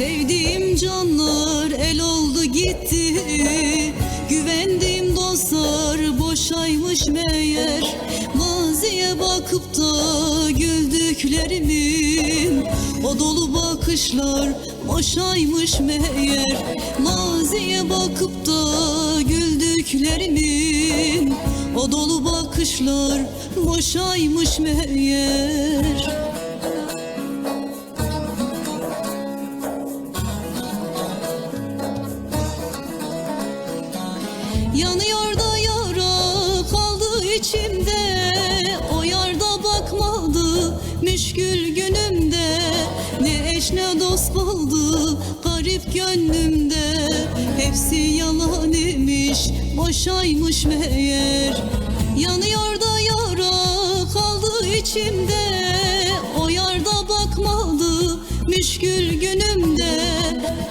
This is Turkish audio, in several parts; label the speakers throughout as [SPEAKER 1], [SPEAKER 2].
[SPEAKER 1] Sevdiğim canlar el oldu gitti. Güvendiğim dostlar boşaymış meğer. Maziye bakıp da güldüklerimin O dolu bakışlar boşaymış meğer. Maziye bakıp da güldüklerimin O dolu bakışlar boşaymış meğer Yanıyor da yara kaldı içimde. O yarda bakmadı müşkül günümde. Ne eş ne dost kaldı garip gönlümde. Hepsi yalan imiş boşaymış meğer. Yanıyor da yara kaldı içimde. O yarda bakmadı müşkül günümde.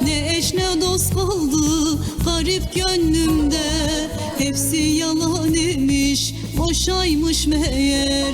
[SPEAKER 1] Ne eş ne dost kaldı garip gönlümde boşaymış meğer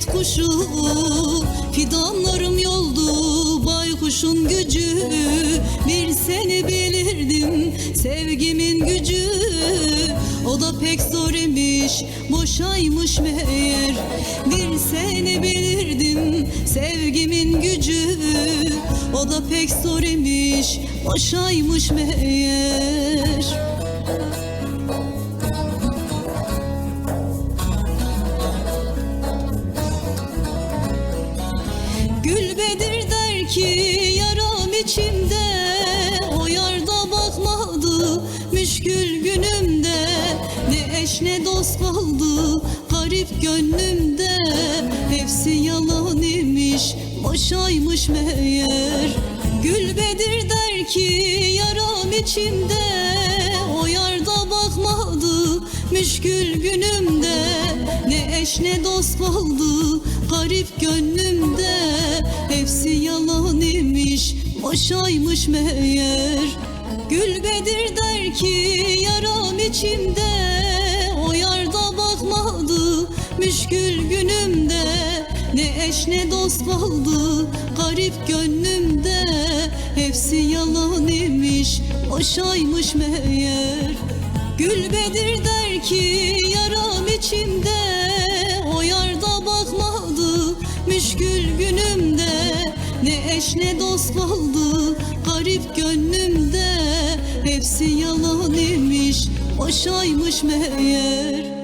[SPEAKER 1] muhabbet kuşu Fidanlarım yoldu baykuşun gücü. Bir seni bilirdim sevgimin gücü. O da pek zor imiş boşaymış meğer. Bir seni bilirdim sevgimin gücü. O da pek zor imiş boşaymış meğer ki yaram içimde. O yarda bakmadı müşkül günümde. Ne eş ne dost kaldı garip gönlümde. Hepsi yalan imiş boşaymış meğer. Gülbedir der ki yaram içimde. O yarda bakmadı müşkül günümde. Ne eş ne dost kaldı garip gönlümde imiş boşaymış meğer Gülbedir der ki yaram içimde. O yarda bakmadı müşkül günümde. Ne eş ne dost kaldı garip gönlümde. Hepsi yalan imiş boşaymış meğer. Gülbedir der ki yaram içimde eş ne dost kaldı garip gönlümde. Hepsi yalan imiş boşaymış meğer